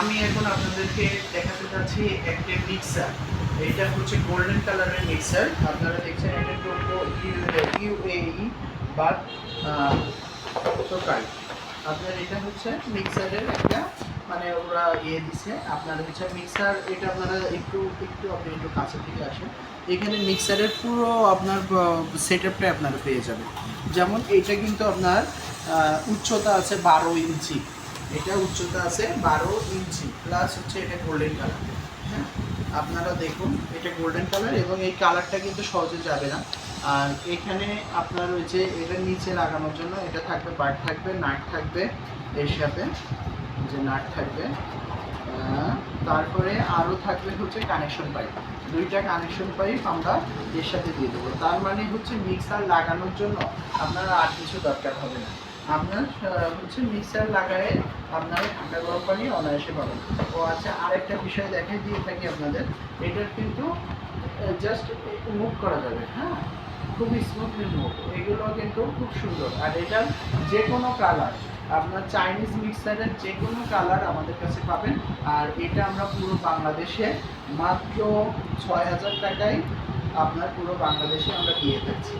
আমি এখন আপনাদেরকে দেখাতে যাচ্ছি একটা মিক্সার এটা হচ্ছে গোল্ডেন কালারের মিক্সার আপনারা দেখছেন এটা টোটো ইউএই বা টোকাই আপনার এটা হচ্ছে মিক্সারের একটা মানে ওরা ইয়ে দিছে। আপনার হচ্ছে মিক্সার এটা আপনারা একটু একটু আপনি একটু কাছে থেকে আসেন। এখানে মিক্সারের পুরো আপনার সেট আপটা আপনারা পেয়ে যাবেন। যেমন এটা কিন্তু আপনার উচ্চতা আছে বারো ইঞ্চি। এটা উচ্চতা আছে বারো ইঞ্চি প্লাস হচ্ছে এটা গোল্ডেন কালার হ্যাঁ? আপনারা দেখুন, এটা গোল্ডেন কালার এবং এই কালারটা কিন্তু সহজে যাবে না। আর এখানে আপনার ওই যে এটা নিচে লাগানোর জন্য এটা থাকবে বার থাকবে নাট থাকবে এর সাথে, যে নাট থাকবে। তারপরে আরও থাকবে হচ্ছে কানেকশন পাইপ দুইটা কানেকশন পাইপ আমরা এর সাথে দিয়ে দেবো। তার মানে হচ্ছে মিক্সার লাগানোর জন্য আপনার আর কিছু দরকার হবে না। আপনার হচ্ছে মিক্সার লাগায়ে আপনার ঠান্ডা গরম পানি অনায়াসে পাবেন। ও আচ্ছা আরেকটা বিষয় দেখাই দিয়ে থাকি আপনাদের। এটার কিন্তু জাস্ট মুভ করা যাবে হ্যাঁ? খুবই স্মুথলি মুভ এগুলো কিন্তু খুব সুন্দর। আর এটার যে কোনো কালার আপনার চাইনিজ মিক্সারের যে কোনো কালার আমাদের কাছে পাবেন। আর এটা আমরা পুরো বাংলাদেশে মাত্র ছয় হাজার টাকায় আপনার পুরো বাংলাদেশে আমরা দিয়ে থাকছি